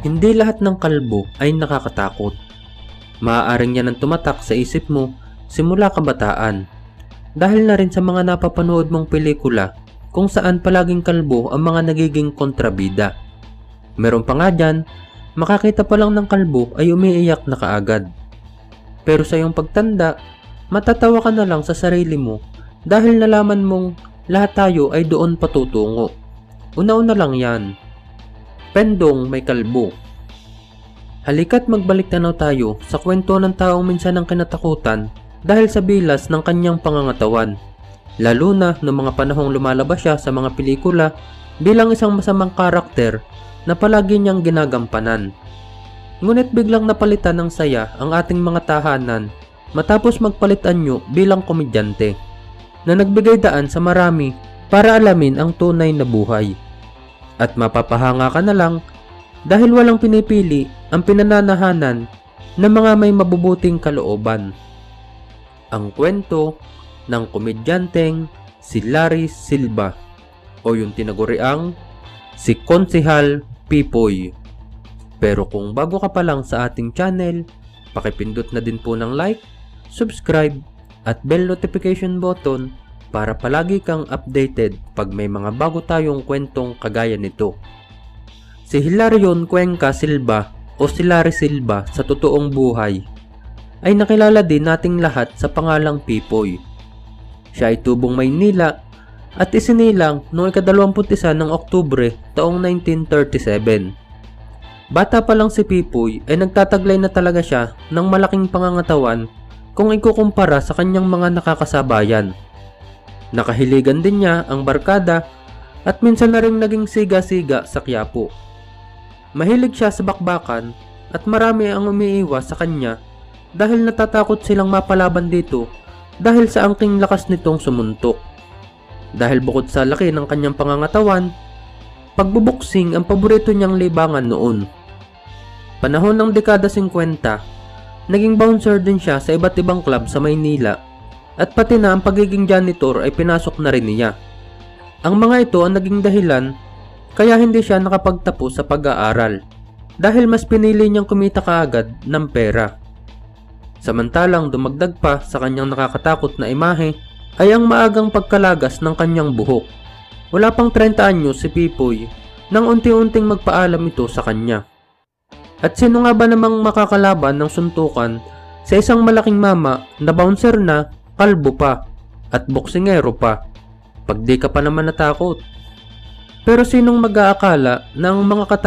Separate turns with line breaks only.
Hindi lahat ng kalbo ay nakakatakot. Maaaring yan ang tumatak sa isip mo simula kabataan. Dahil na rin sa mga napapanood mong pelikula kung saan palaging kalbo ang mga nagiging kontrabida. Meron pa nga dyan, makakita pa lang ng kalbo ay umiiyak na kaagad. Pero sa iyong pagtanda, matatawa ka na lang sa sarili mo dahil nalaman mong lahat tayo ay doon patutungo. Una-una lang yan. Pendong may kalbo. Halika't magbalik tanaw tayo sa kwento ng taong minsan ang kinatakutan dahil sa bilas ng kanyang pangangatawan. Lalo na noong mga panahong lumalabas siya sa mga pelikula bilang isang masamang karakter na palagi niyang ginagampanan. Ngunit biglang napalitan ng saya ang ating mga tahanan matapos magpalit anyo bilang komedyante na nagbigay daan sa marami para alamin ang tunay na buhay. At mapapahanga ka na lang dahil walang pinipili ang pinananahanan ng mga may mabubuting kalooban. Ang kwento ng komedyanteng si Larry Silva o yung tinaguriang si Konsehal Pipoy. Pero kung bago ka pa lang sa ating channel, pakipindot na din po ng like, subscribe at bell notification button para palagi kang updated pag may mga bago tayong kwentong kagaya nito. Si Hilarion Cuenca Silva o si Larry Silva sa totoong buhay ay nakilala din nating lahat sa pangalang Pipoy. Siya ay tubong Maynila at isinilang noong ikadalawamput-isa ng Oktubre taong 1937. Bata pa lang si Pipoy ay nagtataglay na talaga siya ng malaking pangangatawan kung ikukumpara sa kanyang mga nakakasabayan. Nakahiligan din niya ang barkada at minsan na rin naging siga-siga sa Quiapo. Mahilig siya sa bakbakan at marami ang umiiwas sa kanya dahil natatakot silang mapalaban dito dahil sa angking lakas nitong sumuntok. Dahil bukod sa laki ng kanyang pangangatawan, pagbuboksing ang paborito niyang libangan noon. Panahon ng dekada 50, naging bouncer din siya sa iba't ibang club sa Maynila at pati na ang pagiging janitor ay pinasok na rin niya. Ang mga ito ang naging dahilan kaya hindi siya nakapagtapos sa pag-aaral dahil mas pinili niyang kumita kaagad ng pera. Samantalang dumagdag pa sa kanyang nakakatakot na imahe ay ang maagang pagkalagas ng kanyang buhok. Wala pang 30 anyo si Pipoy nang unti-unting magpaalam ito sa kanya. At sino nga ba namang makakalaban ng suntukan sa isang malaking mama na bouncer na, kalbo pa, at boksingero pa? Pag di ka pa naman natakot. Pero sinong mag-aakala ng mga kata